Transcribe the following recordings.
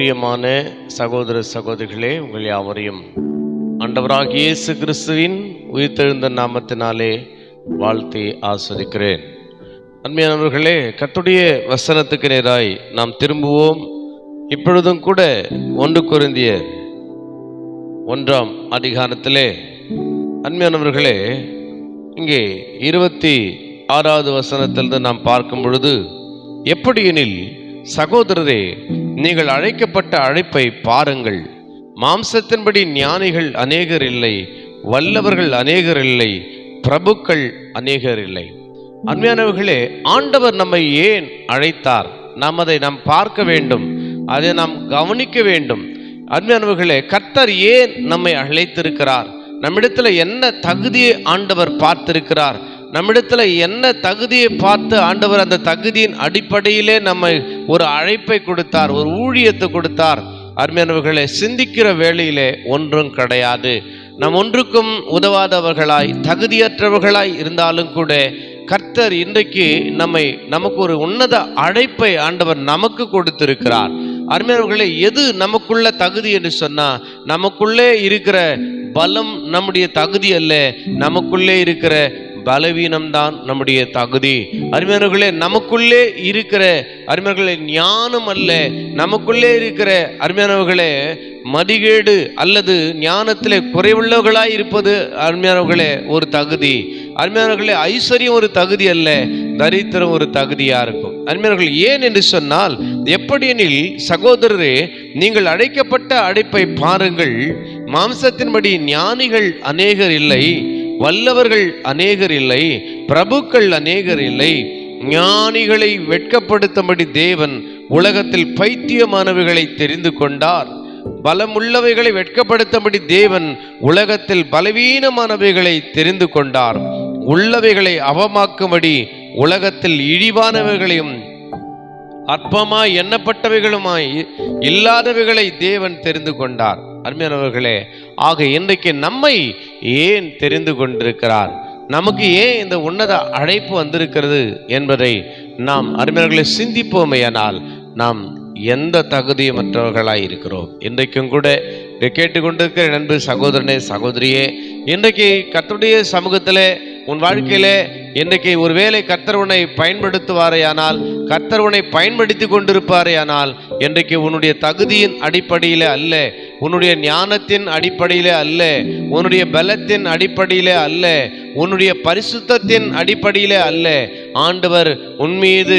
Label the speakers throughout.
Speaker 1: பிரியமான சகோதர சகோதரிகளே உங்கள் யாவரையும் ஆண்டவராக இயேசு கிறிஸ்துவின் உயிர்த்தெழுந்த நாமத்தினாலே வாழ்த்தி ஆஸ்வதிக்கிறேன். அன்மையானவர்களே கத்துடைய வசனத்துக்கு நேராய் நாம் திரும்புவோம். இப்பொழுதும் கூட ஒன்று குருந்திய ஒன்றாம் அதிகாரத்திலே. அன்மையானவர்களே இங்கே இருபத்தி ஆறாவது வசனத்திலிருந்து நாம் பார்க்கும் பொழுது எப்படியெனில் சகோதரரே நீங்கள் அழைக்கப்பட்ட அழைப்பை பாருங்கள். மாம்சத்தின்படி ஞானிகள் அநேகர் இல்லை வல்லவர்கள் அநேகர் இல்லை பிரபுக்கள் அநேகர் இல்லை. அண்மையானவர்களே ஆண்டவர் நம்மை ஏன் அழைத்தார்? நாம் அதை நாம் பார்க்க வேண்டும் அதை நாம் கவனிக்க வேண்டும். அன்மையானவர்களே கர்த்தர் ஏன் நம்மை அழைத்திருக்கிறார்? நம்மிடத்தில் என்ன தகுதியை ஆண்டவர் பார்த்திருக்கிறார்? நம்மிடத்துல என்ன தகுதியை பார்த்து ஆண்டவர் அந்த தகுதியின் அடிப்படையிலே நம்மை ஒரு அழைப்பை கொடுத்தார் ஒரு ஊழியத்தை கொடுத்தார். அருமையானவர்களை சிந்திக்கிற வேளையிலே ஒன்றும் கிடையாது. நம் ஒன்றுக்கும் உதவாதவர்களாய் தகுதியற்றவர்களாய் இருந்தாலும் கூட கர்த்தர் இன்றைக்கு நம்மை நமக்கு ஒரு உன்னத அழைப்பை ஆண்டவர் நமக்கு கொடுத்திருக்கிறார். அருமையானவர்களே எது நமக்குள்ள தகுதி என்று சொன்னால் நமக்குள்ளே இருக்கிற பலம் நம்முடைய தகுதி அல்ல. நமக்குள்ளே இருக்கிற பலவீனம்தான் நம்முடைய தகுதி. அருமையானவர்களே நமக்குள்ளே இருக்கிற அருமையானவர்களே ஞானம் அல்ல. நமக்குள்ளே இருக்கிற அருமையானவர்களே மதிகேடு அல்லது ஞானத்திலே குறைவுள்ளவர்களாய் இருப்பது அருமையானவர்களே ஒரு தகுதி. அருமையானவர்களே ஐஸ்வர்யம் ஒரு தகுதி அல்ல தரித்திரம் ஒரு தகுதியாக இருக்கும். அருமையானவர்கள் ஏன் என்று சொன்னால் எப்படியெனில் சகோதரரே நீங்கள் அழைக்கப்பட்ட அழைப்பை பாருங்கள் மாம்சத்தின்படி ஞானிகள் அநேகர் இல்லை. வல்லவர்கள் அநேகர் இல்லை பிரபுக்கள் அநேகர் இல்லை. ஞானிகளை வெட்கப்படுத்தும்படி தேவன் உலகத்தில் பைத்தியமானவைகளை தெரிந்து கொண்டார். பலமுள்ளவைகளை வெட்கப்படுத்தும்படி தேவன் உலகத்தில் பலவீனமானவைகளை தெரிந்து கொண்டார். உள்ளவைகளை அவமாக்கும்படி உலகத்தில் இழிவானவைகளையும் அற்பமாய் எண்ணப்பட்டவைகளுமாய் இல்லாதவைகளை தேவன் தெரிந்து கொண்டார். அருமையானவர்களே ஆக இன்றைக்கு நம்மை ஏன் தெரிந்து கொண்டிருக்கிறார்? நமக்கு ஏன் இந்த உன்னத அழைப்பு வந்திருக்கிறது என்பதை நாம் அருமையாளர்களை சிந்திப்போமையானால் நாம் எந்த தகுதியமற்றவர்களாய் இருக்கிறோம்? இன்றைக்கும் கூட கேட்டுக்கொண்டிருக்கிற நண்பு சகோதரனே சகோதரியே இன்றைக்கு கத்துடைய சமூகத்தில் உன் வாழ்க்கையிலே இன்றைக்கு ஒருவேளை கர்த்தர் உன்னை பயன்படுத்துவாரேயானால் கர்த்தர் உன்னை பயன்படுத்தி கொண்டிருப்பாரேயானால் இன்றைக்கு உன்னுடைய தகுதியின் அடிப்படையிலே அல்ல உன்னுடைய ஞானத்தின் அடிப்படையிலே அல்ல உன்னுடைய பலத்தின் அடிப்படையிலே அல்ல உன்னுடைய பரிசுத்தத்தின் அடிப்படையிலே அல்ல. ஆண்டவர் உன்மீது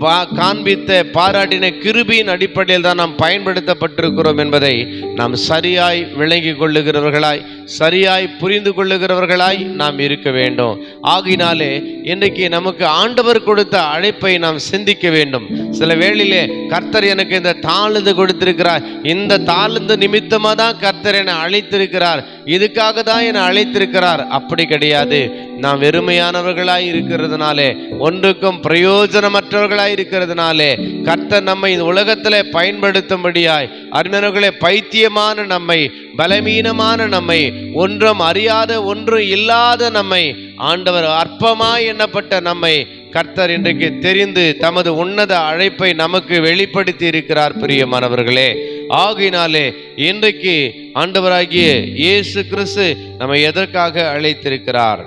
Speaker 1: வா காண்பித்த பாராட்டின கிருபியின் அடிப்படையில் தான் நாம் பயன்படுத்தப்பட்டிருக்கிறோம் என்பதை நாம் சரியாய் விளங்கி கொள்ளுகிறவர்களாய் சரியாய் புரிந்து கொள்ளுகிறவர்களாய் நாம் இருக்க வேண்டும். ஆகினாலே இன்றைக்கு நமக்கு ஆண்டவர் கொடுத்த அழைப்பை நாம் சிந்திக்க வேண்டும். சில வேளையிலே கர்த்தர் எனக்கு இந்த தாழ்ந்து கொடுத்திருக்கிறார். இந்த தாழ்ந்து நிமித்தமாக தான் கர்த்தர் என்னை அழைத்திருக்கிறார். இதுக்காக தான் என்னை அழைத்திருக்கிறார். அப்படி கிடையாது. நாம் வெறுமையானவர்களாய் இருக்கிறதுனாலே ஒன்றுக்கும் பிரயோஜனமற்றவர்களாய் இருக்கிறதுனாலே கர்த்தர் நம்மை இந்த உலகத்தில் பயன்படுத்தும்படியாய் அருமையானவர்களே பைத்தியமான நம்மை பலவீனமான நம்மை ஒன்றும் அறியாத ஒன்றும் இல்லாத நம்மை ஆண்டவர் அற்பமாய் எண்ணப்பட்ட நம்மை கர்த்தர் இன்றைக்கு தெரிந்து தமது உன்னத அழைப்பை நமக்கு வெளிப்படுத்தி இருக்கிறார் பிரியமானவர்களே. ஆகினாலே இன்றைக்கு ஆண்டவராகிய இயேசு கிறிஸ்து நம்மை எதற்காக அழைத்திருக்கிறார்?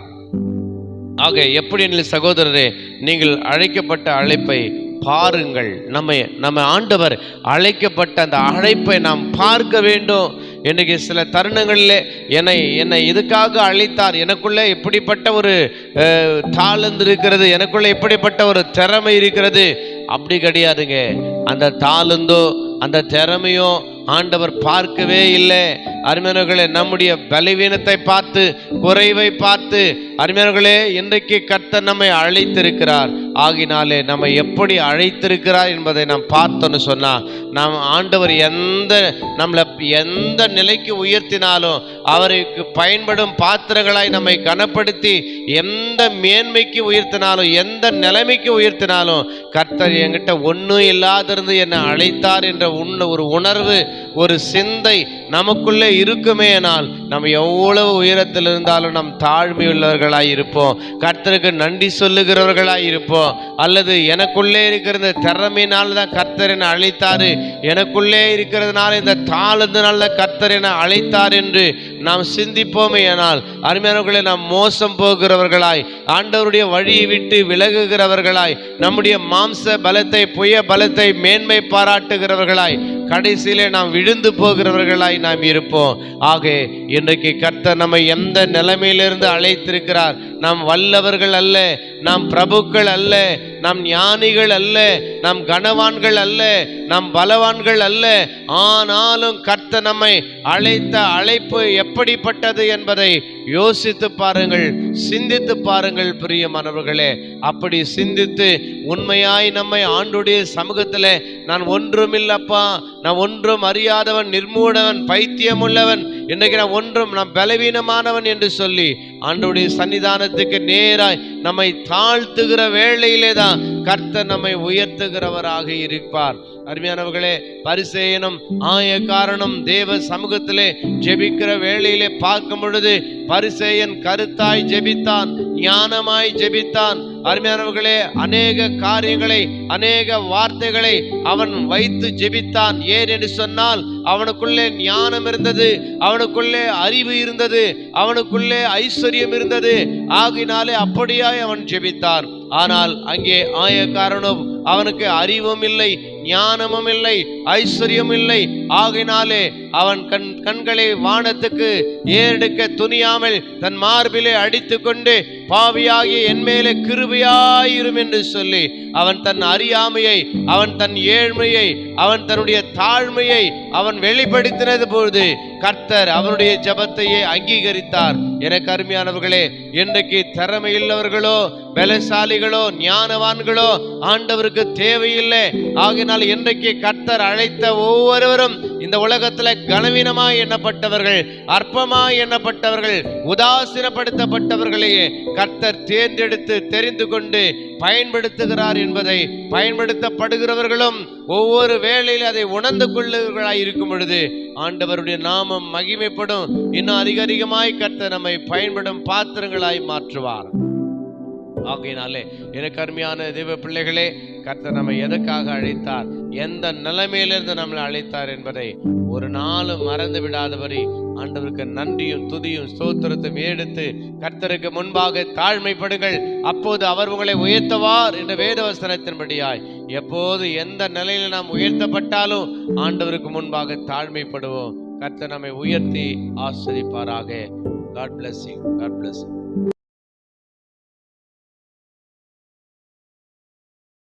Speaker 1: ஆக எப்படி எனில் சகோதரரே நீங்கள் அழைக்கப்பட்ட அழைப்பை பாருங்கள். நம்மை நம்ம ஆண்டவர் அழைக்கப்பட்ட அந்த அழைப்பை நாம் பார்க்க வேண்டும். இன்றைக்கு சில தருணங்களில் என்னை என்னை இதுக்காக அழைத்தார்? எனக்குள்ளே இப்படிப்பட்ட ஒரு தாளந்து இருக்கிறது? எனக்குள்ளே இப்படிப்பட்ட ஒரு திறமை இருக்கிறது? அப்படி கிடையாதுங்க. அந்த தாளந்தோ அந்த திறமையோ ஆண்டவர் பார்க்கவே இல்லை. அருமையானவர்களே நம்முடைய பலவீனத்தை பார்த்து குறைவை பார்த்து அருமையானவர்களே இன்றைக்கு கர்த்தர் நம்மை அழைத்திருக்கிறார். ஆகினாலே நம்மை எப்படி அழைத்திருக்கிறார் என்பதை நாம் பார்த்தோன்னு சொன்னால் நாம் ஆண்டவர் எந்த நம்மளை எந்த நிலைக்கு உயர்த்தினாலும் அவருக்கு பயன்படும் பாத்திரங்களாய் நம்மை கனப்படுத்தி எந்த மேன்மைக்கு உயர்த்தினாலும் எந்த நிலைமைக்கு உயர்த்தினாலும் கர்த்தர் என்கிட்ட ஒன்றும் இல்லாதிருந்து என்னை அழைத்தார் என்ற உன்ன ஒரு உணர்வு ஒரு சிந்தை நமக்குள்ளே இருக்குமேனால் நம்ம எவ்வளவு உயரத்தில் இருந்தாலும் நம் தாழ்மையுள்ளவர்களாய் இருப்போம். கர்த்தருக்கு நன்றி சொல்லுகிறவர்களாய் இருப்போம். அல்லது எனக்குள்ளே இருக்கிற இந்த திறமையினால தான் கர்த்தர் என அழைத்தாரு. எனக்குள்ளே இருக்கிறதுனால இந்த தாழ்ந்தனால தான் கர்த்தர் என அழைத்தார் என்று நாம் சிந்திப்போமே ஆனால் அருமையானவர்களை நாம் மோசம் போகிறவர்களாய் ஆண்டவருடைய வழியை விட்டு விலகுகிறவர்களாய் நம்முடைய மாம்ச பலத்தை புய பலத்தை மேன்மை பாராட்டுகிறவர்களாய் கடைசியிலே நாம் விழுந்து போகிறவர்களாய் நாம் இருப்போம். ஆக இன்றைக்கு கர்த்தர் நம்மை எந்த நிலைமையிலிருந்து அழைத்திருக்கிறார்? நாம் வல்லவர்கள் அல்ல நாம் பிரபுக்கள் அல்ல நாம் ஞானிகள் அல்ல நாம் கனவான்கள் அல்ல நாம் பலவான்கள் அல்ல. ஆனாலும் கர்த்த நம்மை அழைத்த அழைப்பு எப்படிப்பட்டது என்பதை யோசித்து பாருங்கள் சிந்தித்து பாருங்கள் பிரியமானவர்களே அப்படி சிந்தித்து உண்மையாய் நம்மை ஆண்டுடைய சமூகத்தில் நான் ஒன்றுமில்லப்பா நான் ஒன்றும் அறியாதவன் நிர்மூடவன் பைத்தியமுள்ளவன் இன்றைக்கு நான் ஒன்றும் நான் பலவீனமானவன் என்று சொல்லி ஆண்டுடைய சன்னிதானத்துக்கு நேராய் நம்மை தாழ்த்துகிற வேளையிலே தான் கர்த்தர் நம்மை உயர்த்துகிறவராக இருப்பார். அருமையானவர்களே பரிசேயனும் ஆய காரணம் தேவ சமூகத்திலே ஜெபிக்கிற வேளையிலே பார்க்கும் பொழுது பரிசேயன் கருத்தாய் ஜெபித்தான் ஞானமாய் ஜெபித்தான். அருமையானவர்களே அநேக காரியங்களை அநேக வார்த்தைகளை அவன் வைத்து ஜெபித்தான். ஏன் என்று சொன்னால் அவனுக்குள்ளே ஞானம் இருந்தது அவனுக்குள்ளே அறிவு இருந்தது அவனுக்குள்ளே ஐஸ்வர்யம் இருந்தது. ஆகினாலே அப்படியாய் அவன் ஜெபித்தான். ஆனால் அங்கே ஆயக்காரனும் அவனுக்கு அறிவும் இல்லை ஞானமும் இல்லை ஐஸ்வர்யம் இல்லை ஆகினாலே அவன் கண் கண்களை வானத்துக்கு ஏறெடுக்க துணியாமல் தன் மார்பிலே அடித்து கொண்டு பாவியாகி என் மேலே கிருபையாயிரும் என்று சொல்லி அவன் தன் அறியாமையை அவன் தன் ஏழ்மையை அவன் தன்னுடைய தாழ்மையை அவன் வெளிப்படுத்தினது பொழுது கர்த்தர் அவனுடைய ஜெபத்தையே அங்கீகரித்தார். எனக்கு அருமையானவர்களே இன்றைக்கு திறமையுள்ளவர்களோ பலசாலிகளோ ஞானவான்களோ ஆண்டவருக்கு தேவையில்லை. ஆகினால் இன்றைக்கு கர்த்தர் அழைத்த ஒவ்வொருவரும் இந்த உலகத்துல கனவீனமாய் எண்ணப்பட்டவர்கள் அற்பமாய் எண்ணப்பட்டவர்கள் உதாசீனப்படுத்தப்பட்டவர்களையே கர்த்தர் தேர்ந்தெடுத்து தெரிந்து கொண்டு பயன்படுத்துகிறார் என்பதை பயன்படுத்தப்படுகிறவர்களும் ஒவ்வொரு வேளையில் அதை உணர்ந்து கொள்ளுகிறவர்களாய் இருக்கும் பொழுது ஆண்டவருடைய நாமம் மகிமைப்படும். இன்னும் அதிக அதிகமாய் கர்த்தர் நம்மை பயன்படும் பாத்திரங்களாய் மாற்றுவார். ஆகையினாலே எனக்கு அருமையான தெய்வ பிள்ளைகளே கர்த்தர் நம்மை எதற்காக அழைத்தார் எந்த நிலைமையிலிருந்து நம்மளை அழைத்தார் என்பதை ஒரு நாளும் மறந்து விடாதபடி ஆண்டவருக்கு நன்றியும் துதியும் ஸ்தோத்திரத்தையும் எடுத்து கர்த்தருக்கு முன்பாக தாழ்மைப்படுங்கள். அப்போது அவர் உங்களை உயர்த்தவார் என்ற வேதவசனத்தின்படியாய் எப்போது எந்த நிலையில நாம் உயர்த்தப்பட்டாலும் ஆண்டவருக்கு முன்பாக தாழ்மைப்படுவோம். கர்த்தர் நம்மை உயர்த்தி ஆஸ்வதிப்பாராக God bless you. God bless